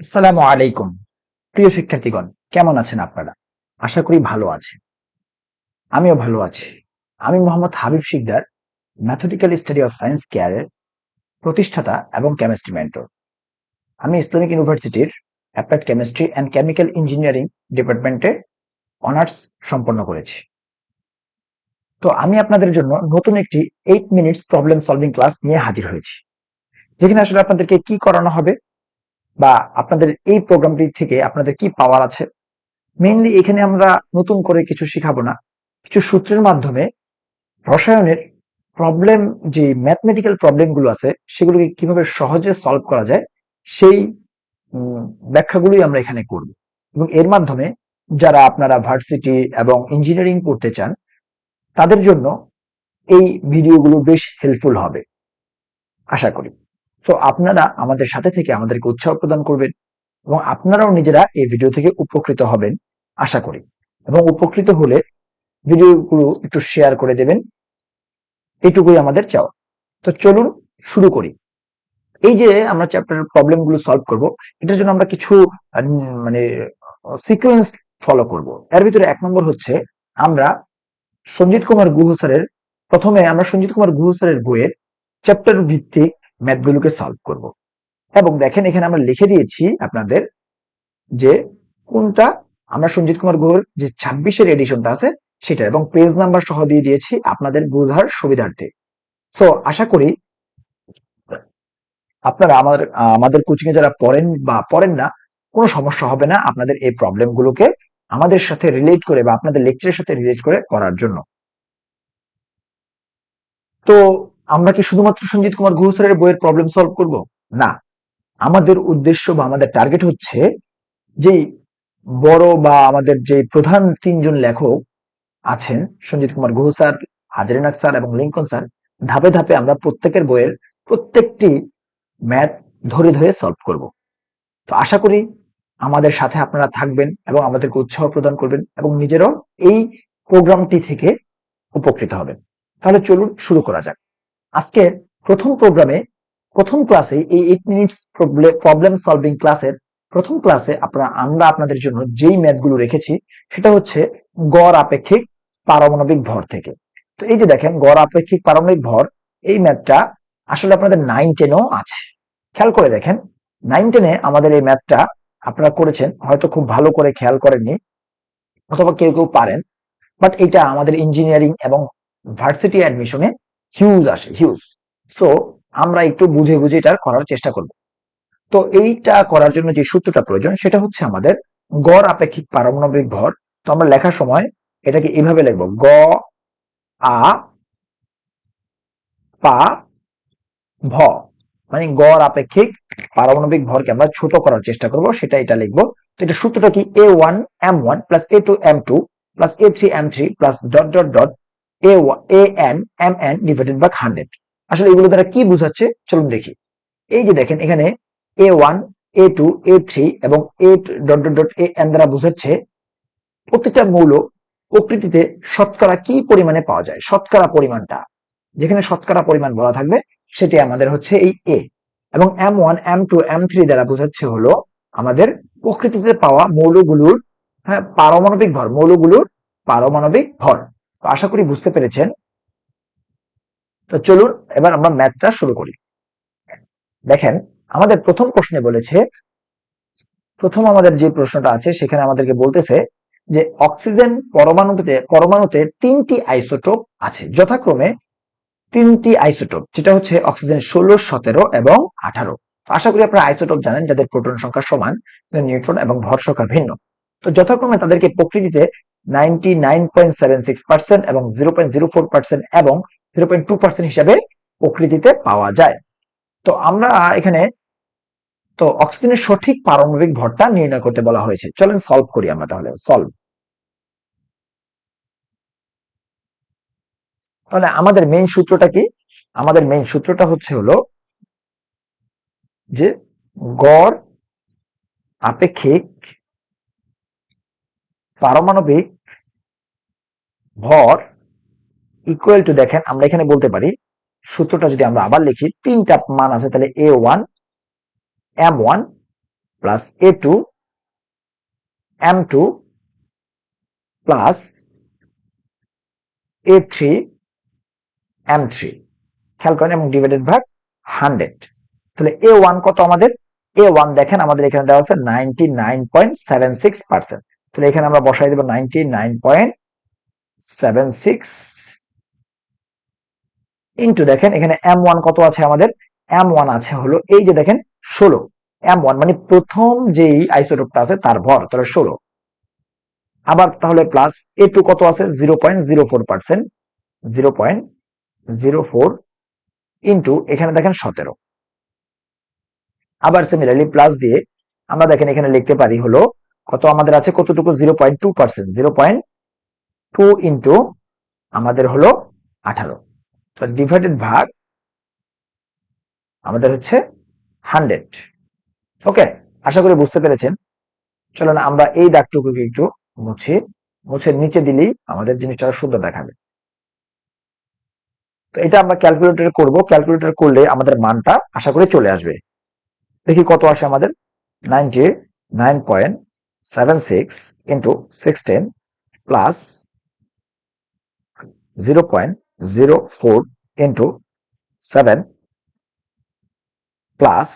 আসসালামু আলাইকুম। প্রিয় শিক্ষার্থীগণ, কেমন আছেন আপনারা? আশা করি ভালো আছেন। আমিও ভালো আছি। আমি Mohammad Habib Sikdar mathematical study of science কেয়ারের প্রতিষ্ঠাতা এবং কেমিস্ট্রি মেন্টর আমি ইসলামিক ইউনিভার্সিটির applied chemistry and chemical engineering ডিপার্টমেন্টে অনার্স সম্পন্ন করেছি। তো আমি আপনাদের জন্য নতুন একটি eight minutes problem solving class নিয়ে হাজির হয়েছি। যেখানে আসলে আপনাদেরকে কি করানো হবে বা আপনাদের এই প্রোগ্রামটি থেকে আপনাদের কি পাওয়ার আছে? মেইনলি এখানে আমরা নতুন করে কিছু শিখাবো না। কিছু সূত্রের মাধ্যমে রসায়নের প্রবলেম যে ম্যাথমেটিক্যাল প্রবলেমগুলো আছে, সেগুলোকে কীভাবে সহজে সলভ করা যায়, সেই ব্যাখ্যাগুলোই আমরা এখানে করব। এবং এর মাধ্যমে যারা আপনারা ভার্সিটি এবং ইঞ্জিনিয়ারিং করতে চান, তাদের জন্য এই ভিডিওগুলো বেশ হেল্পফুল হবে। আশা করি। সো আপনারা আমাদের সাথে থেকে আমাদেরকে উৎসাহ প্রদান করবেন এবং আপনারাও নিজেরা এই ভিডিও থেকে উপকৃত হবেন, আশা করি। এবং উপকৃত হলে ভিডিওগুলো একটু শেয়ার করে দেবেন। এইটুকুই আমাদের চাওয়া। তো চলুন শুরু করি। এই যে আমরা চ্যাপ্টারের প্রবলেমগুলো সলভ করব, এটার জন্য আমরা কিছু মানে সিকোয়েন্স ফলো করব। এর ভিতরে এক নম্বর হচ্ছে আমরা সঞ্জিত কুমার গুহ স্যারের প্রথমে আমরা সঞ্জিত কুমার গুহ স্যারের বইয়ের চ্যাপ্টার ভিত্তিক ম্যাথগুলোকে সলভ করব। এবং দেখেন এখানে আমরা লিখে দিয়েছি আপনাদের যে কোনটা, আমরা সঞ্জিত কুমার গুহর যে ছাব্বিশের এডিশনটা আছে সেটা, এবং পেজ নাম্বার সহ দিয়ে দিয়েছি আপনাদের বোঝার সুবিধার্থে। সো আশা করি আপনারা আমার, আমাদের কোচিং এ যারা পড়েন বা পড়েন না, কোনো সমস্যা হবে না আপনাদের এই প্রবলেম গুলোকে আমাদের সাথে রিলেট করে বা আপনাদের লেকচারের সাথে রিলেট করে করার জন্য। তো আমরা কি শুধুমাত্র সঞ্জিত কুমার গুহ স্যারের বইয়ের প্রবলেম সলভ করব? না। আমাদের উদ্দেশ্য বা আমাদের টার্গেট হচ্ছে যে বড় বা আমাদের যে প্রধান তিনজন লেখক আছেন, সঞ্জিত কুমার গুহ স্যার হাজারিনাক স্যার এবং লিঙ্কন স্যার, ধাপে ধাপে আমরা প্রত্যেকের বইয়ের প্রত্যেকটি ম্যাথ ধরে ধরে সলভ করব। তো আশা করি আমাদের সাথে আপনারা থাকবেন এবং আমাদেরকে উৎসাহ প্রদান করবেন এবং নিজেরাও এই প্রোগ্রামটি থেকে উপকৃত হবেন। তাহলে চলুন শুরু করা যাক। আজকে প্রথম প্রোগ্রামে, প্রথম ক্লাসে এই এইট মিনিটস প্রবলেম সলভিং ক্লাসের প্রথম ক্লাসে আপনারা, আমরা আপনাদের জন্য যেই ম্যাথগুলো রেখেছি, সেটা হচ্ছে গড় আপেক্ষিক পারমাণবিক ভর থেকে। তো এই যে দেখেন, গড় আপেক্ষিক পারমাণবিক ভর, এই ম্যাথটা আসলে আপনাদের নাইন টেনও আছে। খেয়াল করে দেখেন নাইন টেনে আমাদের এই ম্যাথটা আপনারা করেছেন, হয়তো খুব ভালো করে খেয়াল করেননি, অথবা কেউ কেউ পারেন বাট এটা আমাদের ইঞ্জিনিয়ারিং এবং ভার্সিটি অ্যাডমিশনে হিউজ আসে হিউজ সো আমরা একটু বুঝে বুঝে এটা করার চেষ্টা করব। তো এইটা করার জন্য যে সূত্রটা প্রয়োজন, সেটা হচ্ছে আমাদের গড় আপেক্ষিক পারমাণবিক ভর। তো আমরা লেখার সময় এটাকে এইভাবে লিখব। গ, আ, পা, ভ। মানে গড় আপেক্ষিক পারমাণবিক ভরকে আমরা ছোট করার চেষ্টা করব, সেটা এটা লিখব। তো এটা সূত্রটা কি A one M one plus A two M two plus A three M three plus dot dot dot আসলে এগুলো দ্বারা কি বোঝাচ্ছে? চলুন দেখি। এই যে দেখেন, এখানে A one A two A three এবং A dot dot dot A N দ্বারা বোঝাচ্ছে প্রত্যেকটা মৌল প্রকৃতিতে শতকরা কি পরিমাণে পাওয়া যায়? শতকরা পরিমাণটা। যেখানে শতকরা পরিমাণ বলা থাকবে, সেটি আমাদের হচ্ছে এই এ এবং M one M two M three দ্বারা বোঝাচ্ছে হলো আমাদের প্রকৃতিতে পাওয়া মৌলগুলোর হ্যাঁ পারমাণবিক ভর, মৌলগুলোর পারমাণবিক ভর। তো আশা করি বুঝতে পেরেছেন। তো চলুন, এবার আমরা ম্যাথটা শুরু করি। দেখেন, আমাদের প্রথম প্রশ্নে বলেছে, প্রথম আমাদের যে প্রশ্নটা আছে, সেখানে আমাদেরকে বলতেছে যে অক্সিজেন পরমাণুতে পরমাণুতে তিনটি আইসোটোপ আছে, যথাক্রমে তিনটি আইসোটোপ, যেটা হচ্ছে অক্সিজেন ষোলো, সতেরো এবং আঠারো। আশা করি আপনারা আইসোটোপ জানেন, যাদের প্রোটন সংখ্যা সমান, নিউট্রন এবং ভর সংখ্যা ভিন্ন। তো যথাক্রমে তাদেরকে প্রকৃতিতে ninety nine point seven six percent এবং zero point zero four percent এবং জিরো পয়েন্ট টু পার্সেন্ট হিসাবে প্রকৃতিতে পাওয়া যায়। তো আমরা এখানে, তো অক্সিজেনের সঠিক পারমাণবিক ভরটা নির্ণয় করতে বলা হয়েছে। চলেন সলভ করি আমরা তাহলে। সলভ তাহলে আমাদের মেইন সূত্রটা কি? আমাদের মেইন সূত্রটা হচ্ছে হলো যে গড় আপেক্ষিক পারমাণবিক ভর ইকুয়াল টু দেখেন, আমরা এখানে বলতে পারি, সূত্রটা যদি আমরা আবার লিখি, তিনটা মান আছে, তাহলে A one M one plus A two M two plus A three M three খেয়াল করেন, এবং ডিভাইডেড ভাগ হান্ড্রেড তাহলে এ ওয়ান কত আমাদের? এ ওয়ান দেখেন, আমাদের এখানে দেওয়া আছে ninety nine point seven six percent তাহলে এখানে আমরা বসাই দেবো ninety nine point seven six into দেখেন এখানে এম ওয়ান কত আছে আমাদের? এম ওয়ান আছে হলো এই যে দেখেন ষোলো। এম ওয়ান মানে প্রথম যেই আইসোটোপটা আছে তার ভর, তাহলে ষোলো। আবার তাহলে প্লাস এ টু কত আছে? Zero point zero four percent zero point zero four into এখানে দেখেন সতেরো। আবার সিমিলারলি প্লাস দিয়ে আমরা দেখেন এখানে লিখতে পারি হলো কত আমাদের আছে? কতটুকু? Zero point two percent zero point two into আমাদের হলো আঠারো। ডিভাইডেড ভাগ আমাদের হচ্ছে হান্ড্রেড ওকে, আশা করি বুঝতে পেরেছেন। চলুন আমরা এই দাগটুকুকে একটু মুছি, মুছে নিচে দিলেই আমাদের জিনিসটা সুন্দর দেখাবে। তো এটা আমরা ক্যালকুলেটর করব। ক্যালকুলেটর করলে আমাদের মানটা আশা করি চলে আসবে। দেখি কত আসে আমাদের? Ninety nine point seven six into sixteen plus zero point zero four into seven plus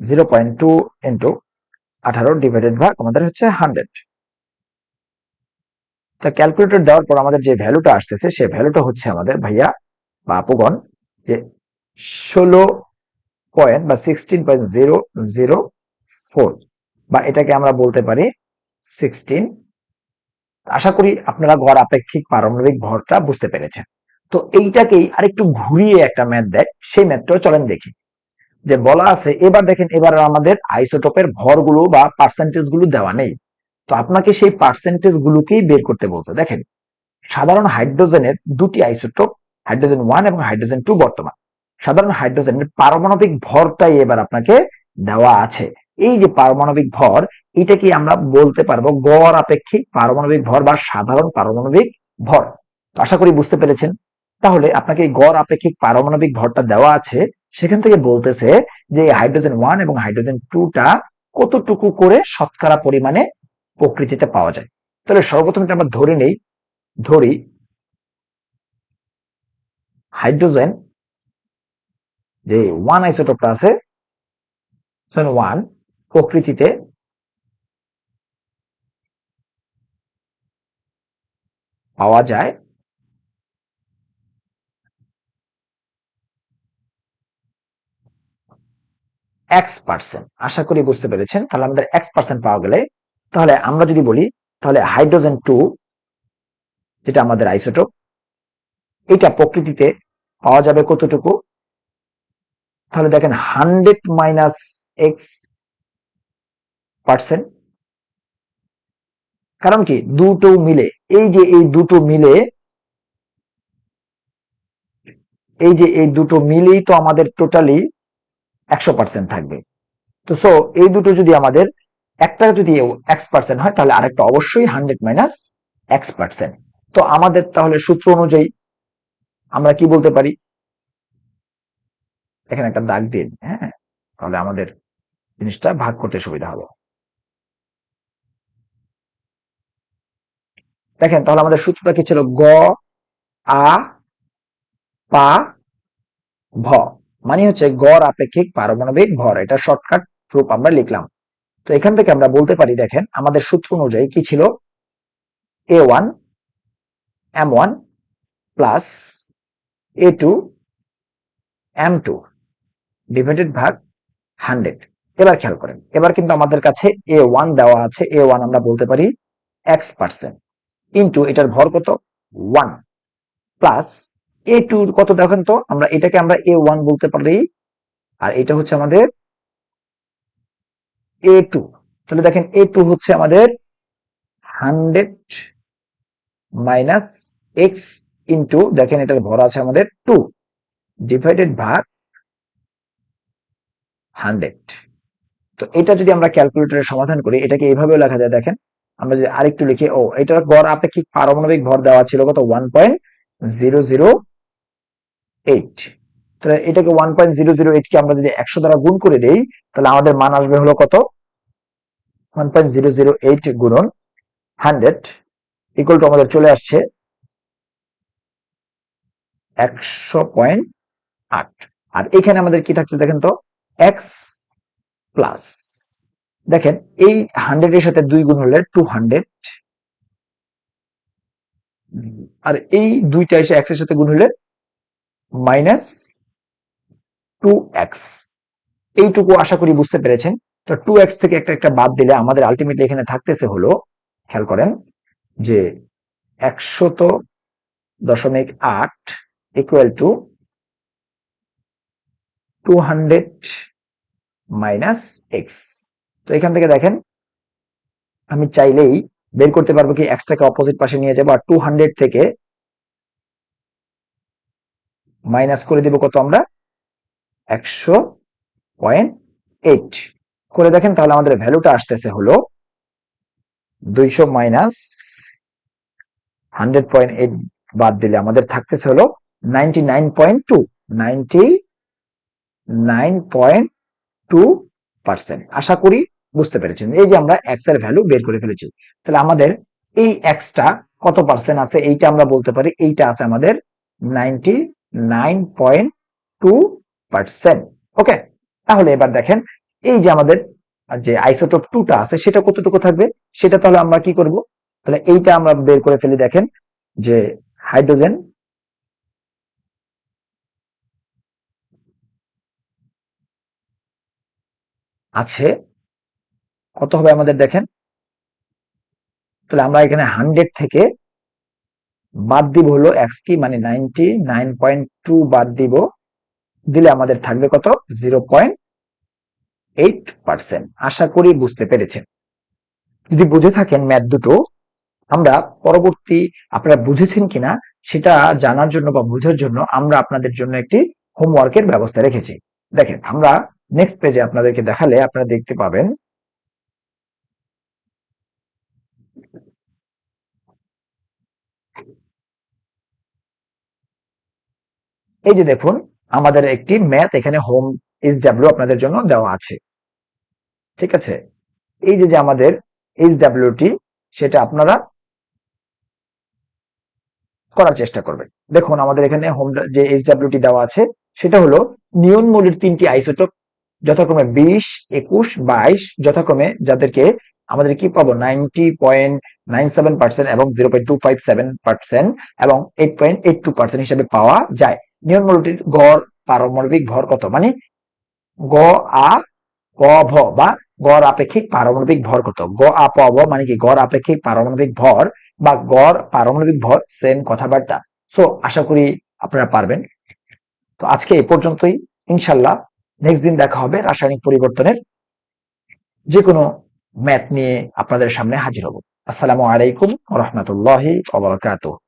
zero point two into আঠারো ডিভাইডেড ভাগ আমাদের হচ্ছে হান্ড্রেড তো ক্যালকুলেটর দেওয়ার পর আমাদের যে ভ্যালুটা আসতেছে, সেই ভ্যালুটা হচ্ছে আমাদের ভাইয়া বা আপুগণ যে ষোলো পয়েন্ট বা sixteen point zero zero four বা এটাকে আমরা বলতে পারি সিক্সটিন আশা করি আপনারা গড় আপেক্ষিক পারমাণবিক ভরটা বুঝতে পেরেছেন। তো এইটাকেই আরেকটু ঘুরিয়ে একটা ম্যাথ দেয়, সেই ম্যাথটাও চলেন দেখি। যে বলা আছে, এবার দেখেন, এবার আমাদের আইসোটোপের ভরগুলো বা পার্সেন্টেজগুলো দেওয়া নেই। তো আপনাকে সেই পার্সেন্টেজ গুলোকেই বের করতে বলছে। দেখেন, সাধারণ হাইড্রোজেনের দুটি আইসোটোপ, হাইড্রোজেন ওয়ান এবং হাইড্রোজেন টু বর্তমান। সাধারণ হাইড্রোজেনের পারমাণবিক ভরটাই এবার আপনাকে দেওয়া আছে। এই যে পারমাণবিক ভর এটা কি আমরা বলতে পারব গড় আপেক্ষিক পারমাণবিক ভর বা সাধারণ পারমাণবিক ভর। আশা করি বুঝতে পেরেছেন? তাহলে আপনাকে গড় আপেক্ষিক পারমাণবিক ভরটা দেওয়া আছে। সেখান থেকে বলতেছে যে হাইড্রোজেন ওয়ান এবং হাইড্রোজেন টুটা কতটুকু করে শতকরা পরিমাণে প্রকৃতিতে পাওয়া যায়? তাহলে সর্বপ্রথম এটা আমরা ধরে নেই। ধরি হাইড্রোজেন, যে ওয়ান আইসোটোপটা আছে ওয়ান প্রকৃতিতে। পাওয়া যায়। এক্স পার্সেন্ট আশা করি বুঝতে পেরেছেন। তাহলে আমাদের এক্স পার্সেন্ট পাওয়া গেলে, তাহলে আমরা যদি বলি, তাহলে হাইড্রোজেন টু যেটা আমাদের আইসোটোপ এটা প্রকৃতিতে পাওয়া যাবে কতটুকু? তাহলে দেখেন হান্ড্রেড মাইনাস এক্স পার্সেন্ট। কারণ কি? দুটো মিলে, এই যে এই দুটো মিলে, এই যে এই দুটো মিলেই তো আমাদের টোটালি একশো পার্সেন্ট থাকবে। তো সো এই দুটো যদি আমাদের একটা যদি এক্স পার্সেন্ট হয়, তাহলে আরেকটা অবশ্যই হান্ড্রেড মাইনাস এক্স পার্সেন্ট। তো আমাদের তাহলে সূত্র অনুযায়ী আমরা কি বলতে পারি? এখানে একটা দাগ দিন হ্যাঁ? তাহলে আমাদের জিনিসটা ভাগ করতে সুবিধা হবে। দেখেন, তাহলে আমাদের সূত্রটা কি ছিল? গ, আ, পা, ভ। মানে হচ্ছে গড় আপেক্ষিক পারমাণবিক ভর। এটা শর্টকাট রূপ আমরা লিখলাম। তো এখান থেকে আমরা বলতে পারি, দেখেন, আমাদের সূত্র অনুযায়ী কি ছিল? A one, M one plus A two, M two divided ভাগ হান্ড্রেড। এবার খেয়াল করেন, এবার কিন্তু আমাদের কাছে এ ওয়ান দেওয়া আছে। এ ওয়ান আমরা বলতে পারি এক্স পার্সেন্ট। ইন্টু এটার ভর কত? ওয়ান প্লাস এ টু কত দেখেন তো? আমরা এটাকে আমরা এ ওয়ান বলতে পারি। আর এটা হচ্ছে আমাদের এ টু তাহলে দেখেন এ টু হচ্ছে আমাদের হান্ড্রেড মাইনাস এক্স ইন্টু দেখেন এটার ভর আছে আমাদের টু ডিভাইডেড ভাগ হান্ড্রেড তো এটা যদি আমরা ক্যালকুলেটরে সমাধান করি, এটাকে এইভাবেও লেখা যায়, দেখেন। আমরা যদি আরেকটু লিখি, ও, এটার গড় আপেক্ষিক পারমাণবিক ভর দেওয়া ছিল কত? One point zero zero eight তাহলে এটাকে ওয়ান পয়েন্ট জিরো জিরো আমরা যদি একশো দ্বারা গুণ করে দেই, তাহলে আমাদের মান আসবে হলো কত? One point zero zero eight গুণন হান্ড্রেড ইকুয়াল টু আমাদের চলে আসছে একশো পয়েন্ট আট। আর এখানে আমাদের কি থাকছে দেখেন তো? এক্স প্লাস দেখেন, এই হান্ড্রেড এর সাথে দুই গুণ হলে টু হান্ড্রেড আর এই দুইটা এসে এক্সের সাথে গুণ হলে মাইনাস টু এক্স এইটুকু আশা করি বুঝতে পেরেছেন। তো টু এক্স থেকে একটা একটা বাদ দিলে আমাদের আলটিমেটলি এখানে থাকতেছে হলো, খেয়াল করেন, যে একশত দশমিক আট equal to two hundred minus X তো এখান থেকে দেখেন, আমি চাইলেই বের করতে পারব কি এক্সটাকে অপোজিট পাশে নিয়ে যাব, আর টু থেকে মাইনাস করে দিব কত আমরা? একশো পয়েন্ট করে দেখেন তাহলে আমাদের ভ্যালুটা আসতেছে হলো দুইশো মাইনাস হান্ড্রেড পয়েন্ট এইট বাদ দিলে আমাদের থাকতেছে হলো ninety nine point two ninety nine point two percent আশা করি বুঝতে পেরেছেন। এই যে আমরা এক্সের ভ্যালু বের করে ফেলেছি, তাহলে আমাদের এই এক্সটা কত পার্সেন্ট আছে এইটা আমরা বলতে পারি, এইটা আছে আমাদের ninety nine point two percent okay তাহলে এবার দেখেন, এই যে আমাদের যে আইসোটোপ টুটা আছে, সেটা কতটুকু থাকবে? সেটা তাহলে আমরা কি করব? তাহলে এইটা আমরা বের করে ফেলি, দেখেন, যে হাইড্রোজেন আছে কত হবে আমাদের দেখেন? তাহলে আমরা এখানে হান্ড্রেড থেকে বাদ দিব হলো এক্স কি মানে নাইনটি নাইন পয়েন্ট টু বাদ দিব। দিলে আমাদের থাকবে কত? জিরো পয়েন্ট এইট পার্সেন্ট আশা করি বুঝতে পেরেছেন। যদি বুঝে থাকেন ম্যাথ দুটো, আমরা পরবর্তী আপনারা বুঝেছেন কিনা সেটা জানার জন্য বা বোঝার জন্য আমরা আপনাদের জন্য একটি হোমওয়ার্কের ব্যবস্থা রেখেছি। দেখেন, আমরা নেক্সট পেজে আপনাদেরকে দেখালে আপনারা দেখতে পাবেন এই যে দেখুন, আমাদের একটি ম্যাথ এখানে হোম এইচ ডাব্লিউ আপনাদের জন্য দেওয়া আছে। ঠিক আছে? এই যে যে আমাদের এইচ ডাব্লিউটি সেটা আপনারা করার চেষ্টা করবেন। দেখুন, আমাদের এখানে হোম যে এইচ ডাব্লিউটি দেওয়া আছে, সেটা হলো নিয়ন মৌলের তিনটি আইসোটোপ যথাক্রমে বিশ, একুশ, বাইশ, যথাক্রমে যাদেরকে আমাদের কি পাবো? Ninety point nine seven percent এবং zero point two five seven percent এবং eight point eight two percent হিসাবে পাওয়া যায়। নিয়ন মৌলটির গড় পারমাণবিক ভর কত? মানে গ, আ, প, ভ বা গড় আপেক্ষিক পারমাণবিক ভর কত? গ, আ, প, ভ মানে কি? গড় আপেক্ষিক পারমাণবিক ভর বা গড় পারমাণবিক ভর সেম কথাবার্তা। সো আশা করি আপনারা পারবেন। তো আজকে এই পর্যন্তই। ইনশাল্লাহ নেক্সট দিন দেখা হবে রাসায়নিক পরিবর্তনের যে কোনো ম্যাথ নিয়ে আপনাদের সামনে হাজির হব। আসসালামু আলাইকুম রহমতুল্লাহি